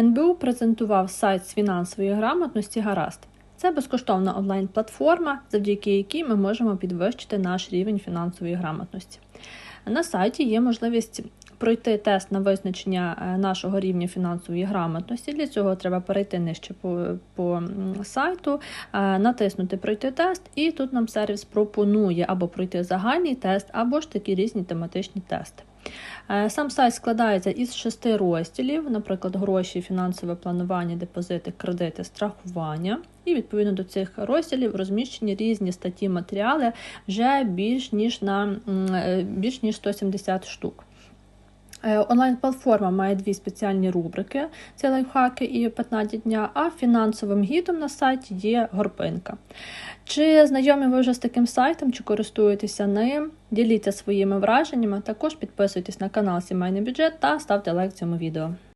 НБУ презентував сайт з фінансової грамотності Гаразд. Це безкоштовна онлайн-платформа, завдяки якій ми можемо підвищити наш рівень фінансової грамотності. На сайті є можливість пройти тест на визначення е, нашого рівня фінансової грамотності. Для цього треба перейти нижче по, по сайту, е, натиснути Пройти тест, і тут нам сервіс пропонує або пройти загальний тест, або ж такі різні тематичні тести. Е, сам сайт складається із шести розділів, наприклад, гроші, фінансове планування, депозити, кредити, страхування. І відповідно до цих розділів розміщені різні статті матеріали вже більш ніж на більш ніж 170 штук. Е, онлайн-платформа має дві спеціальні рубрики: це лайфхаки і 15 дня, а фінансовим гідом на сайті є горпинка. Чи знайомі ви вже з таким сайтом, чи користуєтеся ним? Діліться своїми враженнями, також підписуйтесь на канал Сімейний бюджет та ставте лайк цьому відео.